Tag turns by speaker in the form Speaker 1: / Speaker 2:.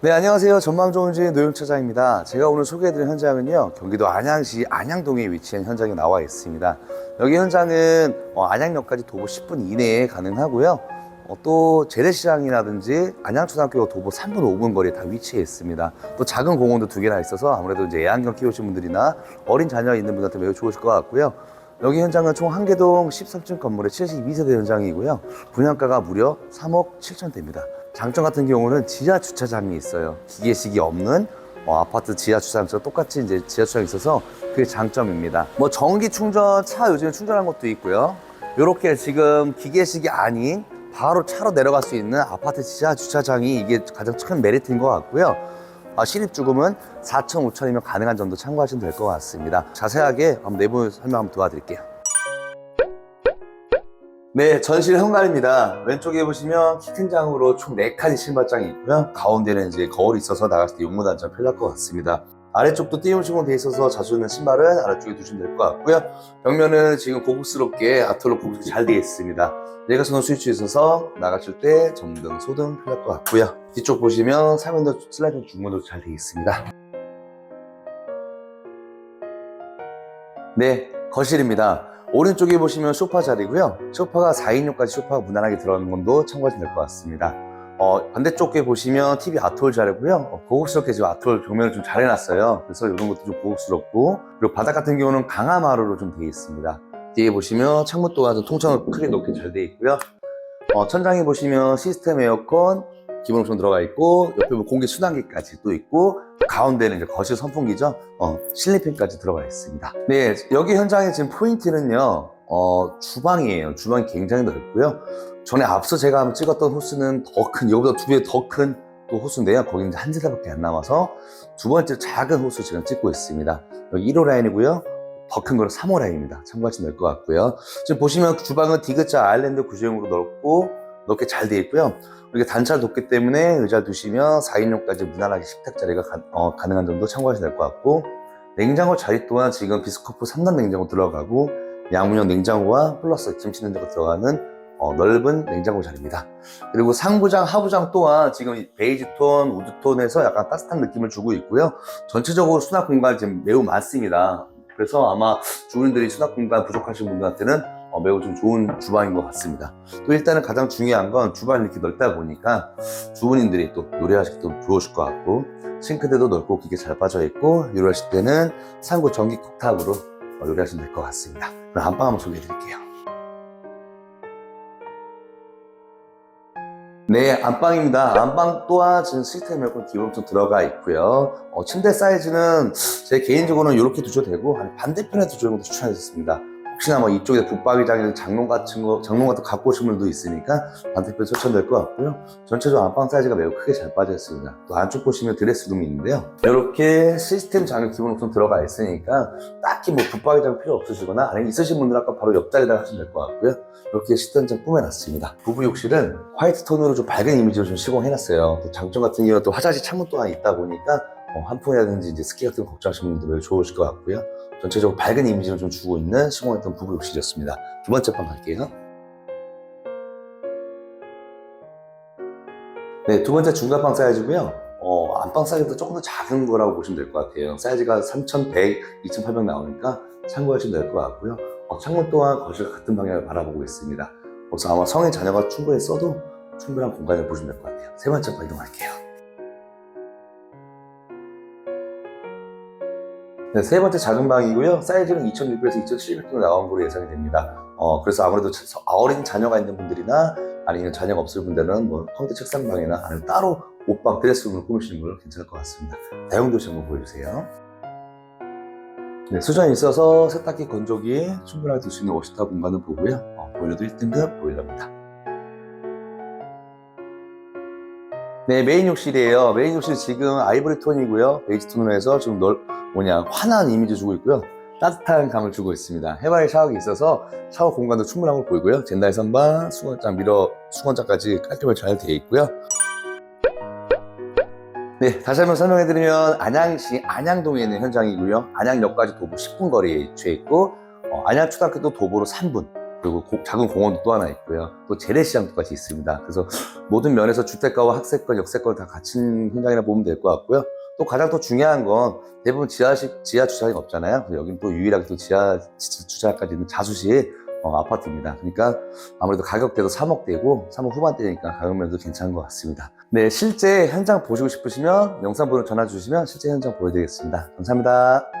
Speaker 1: 네, 안녕하세요. 전망 좋은 집 노영 차장입니다. 제가 오늘 소개해드린 현장은요, 경기도 안양시 안양동에 위치한 현장에 나와 있습니다. 여기 현장은 어, 안양역까지 도보 10분 이내에 가능하고요. 어, 또 재래시장이라든지 안양초등학교 도보 3분 5분 거리에 다 위치해 있습니다. 또 작은 공원도 두 개나 있어서 아무래도 이제 애완견 키우신 분들이나 어린 자녀 있는 분한테 매우 좋으실 것 같고요. 여기 현장은 총 한 개동 13층 건물의 72세대 현장이고요. 분양가가 무려 3억 7천대입니다. 장점 같은 경우는 지하 주차장이 있어요. 기계식이 없는 어, 아파트 지하 주차장처럼 똑같이 이제 지하 주차장이 있어서 그게 장점입니다. 뭐 전기 충전, 차 요즘에 충전한 것도 있고요. 이렇게 지금 기계식이 아닌 바로 차로 내려갈 수 있는 아파트 지하 주차장이 이게 가장 큰 메리트인 것 같고요. 아, 실입주금은 4천, 5천이면 가능한 점도 참고하시면 될 것 같습니다. 자세하게 한번 내부 설명 한번 도와드릴게요. 네, 전실 현관입니다. 왼쪽에 보시면 키 큰 장으로 총 4칸의 신발장이 있고요. 가운데는 이제 거울이 있어서 나갔을 때 용무 단점 편할 것 같습니다. 아래쪽도 띄움식으로 돼 있어서 자주 있는 신발은 아래쪽에 두시면 될 것 같고요. 벽면은 지금 고급스럽게 아트로 고급스럽게 잘 되어 있습니다. 내가선은 스위치 있어서 나가실 때 전등, 소등 편할 것 같고요. 뒤쪽 보시면 사면도 슬라이딩 중문도 잘 되어 있습니다. 네, 거실입니다. 오른쪽에 보시면 소파 자리고요. 소파가 4인용까지 소파가 무난하게 들어가는 것도 참고하시면 될 것 같습니다. 어, 반대쪽에 보시면 TV 아트홀 자리고요. 어, 고급스럽게 지금 아트홀 조명을 좀 잘 해놨어요. 그래서 이런 것도 좀 고급스럽고 그리고 바닥 같은 경우는 강화마루로 좀 되어 있습니다. 뒤에 보시면 창문 또한 좀 통창을 크게 높게 잘 되어 있고요. 어, 천장에 보시면 시스템 에어컨 기본 옵션 들어가 있고 옆에 공기 순환기까지 또 있고 가운데는 이제 거실 선풍기죠. 어, 실리팬까지 들어가 있습니다. 네, 여기 현장의 지금 포인트는요. 어, 주방이에요. 주방이 굉장히 넓고요. 전에 앞서 제가 한번 찍었던 호수는 더 큰, 이거보다 두 배 더 큰 또 호수인데요. 거기는 한 세대밖에 안 남아서 두 번째 작은 호수 지금 찍고 있습니다. 여기 1호 라인이고요. 더 큰 거는 3호 라인입니다. 참고하시면 될 것 같고요. 지금 보시면 주방은 디귿자 아일랜드 구조형으로 넓고 넓게 잘 되어 있고요. 이렇게 단차를 뒀기 때문에 의자 두시면 4인용까지 무난하게 식탁 자리가 가, 어, 가능한 점도 참고하시면 될 것 같고 냉장고 자리 또한 지금 비스코프 3단 냉장고 들어가고 양문형 냉장고와 플러스 김치 냉장고 들어가는 어, 넓은 냉장고 자리입니다. 그리고 상부장, 하부장 또한 지금 이 베이지 톤, 우드 톤에서 약간 따뜻한 느낌을 주고 있고요. 전체적으로 수납 공간이 지금 매우 많습니다. 그래서 아마 주인들이 수납 공간 부족하신 분들한테는 어, 매우 좀 좋은 주방인 것 같습니다. 또 일단은 가장 중요한 건 주방이 이렇게 넓다 보니까 주부님들이 또 요리하시기 도 좋으실 것 같고 싱크대도 넓고 기계 잘 빠져 있고 요리하실 때는 상구 전기 쿡탑으로 어, 요리하시면 될 것 같습니다. 그럼 안방 한번 소개해 드릴게요. 네, 안방입니다. 안방 또한 지금 시스템 에어컨 기본 좀 들어가 있고요. 어, 침대 사이즈는 제 개인적으로는 이렇게 두셔도 되고 한 반대편에 두시는 것도 추천하겠습니다. 혹시나 뭐 이쪽에 붙박이장이나 장롱 같은 거, 장롱 같은 거 갖고 오신 분도 있으니까 반대편 설치될 것 같고요. 전체적으로 안방 사이즈가 매우 크게 잘 빠져 있습니다. 또 안쪽 보시면 드레스룸이 있는데요. 이렇게 시스템 장이 기본 옵션 들어가 있으니까 딱히 뭐 붙박이장 필요 없으시거나 아니면 있으신 분들 아까 바로 옆자리에다 하시면 될 것 같고요. 이렇게 시스템장 꾸며놨습니다. 부부 욕실은 화이트 톤으로 좀 밝은 이미지로 좀 시공해놨어요. 또 장점 같은 경우는 또 화장실 창문 또한 있다 보니까 어, 한풍이라든지 이제 스키 같은 거 걱정하시는 분들 매우 좋으실 것 같고요. 전체적으로 밝은 이미지를 좀 주고 있는 시공했던 부부 욕실이었습니다. 두 번째 방 갈게요. 네, 두 번째 중간방 사이즈고요. 어, 안방 사이즈도 조금 더 작은 거라고 보시면 될 것 같아요. 사이즈가 3,100, 2,800 나오니까 참고하시면 될 것 같고요. 어, 창문 또한 거실 같은 방향을 바라보고 있습니다. 그래서 아마 성인 자녀가 충분히 써도 충분한 공간을 보시면 될 것 같아요. 세 번째 방 이동할게요. 네, 세 번째 작은 방이고요. 사이즈는 2,600에서 2,700 정도 나온 걸로 예상이 됩니다. 어, 그래서 아무래도 자- 어린 자녀가 있는 분들이나 아니면 자녀가 없을 분들은 뭐 컴퓨터 책상방이나 아니면 따로 옷방 드레스룸을 꾸미시는 걸로 괜찮을 것 같습니다. 다용도시 한번 보여주세요. 네, 수전이 있어서 세탁기 건조기 충분하게 둘 수 있는 워시탑 공간을 보고요. 어, 보일러도 1등급 보일러입니다. 네, 메인 욕실이에요. 메인 욕실 지금 아이보리 톤이고요. 베이지 톤으로 해서 지금 넓, 뭐냐, 환한 이미지 주고 있고요. 따뜻한 감을 주고 있습니다. 해바라기 샤워기 있어서 샤워 공간도 충분한 걸 보이고요. 젠다이 선반, 수건장, 미러, 수건장까지 깔끔하게 잘 되어 있고요. 네, 다시 한번 설명해드리면 안양시 안양동에 있는 현장이고요. 안양역까지 도보 10분 거리에 위치해 있고 어, 안양초등학교도 도보로 3분, 그리고 고- 작은 공원도 또 하나 있고요. 또 재래시장까지 있습니다. 그래서 모든 면에서 주택가와 학세권, 역세권 다 갖춘 현장이라 보면 될 것 같고요. 또 가장 또 중요한 건 대부분 지하식, 지하 주차장이 없잖아요. 여기는 또 유일하게 또 지하 지- 주차장까지 있는 자수식 어, 아파트입니다. 그러니까 아무래도 가격대도 3억대고 3억 후반대니까 가격면도 괜찮은 것 같습니다. 네, 실제 현장 보시고 싶으시면 영상 번호 전화 주시면 실제 현장 보여드리겠습니다. 감사합니다.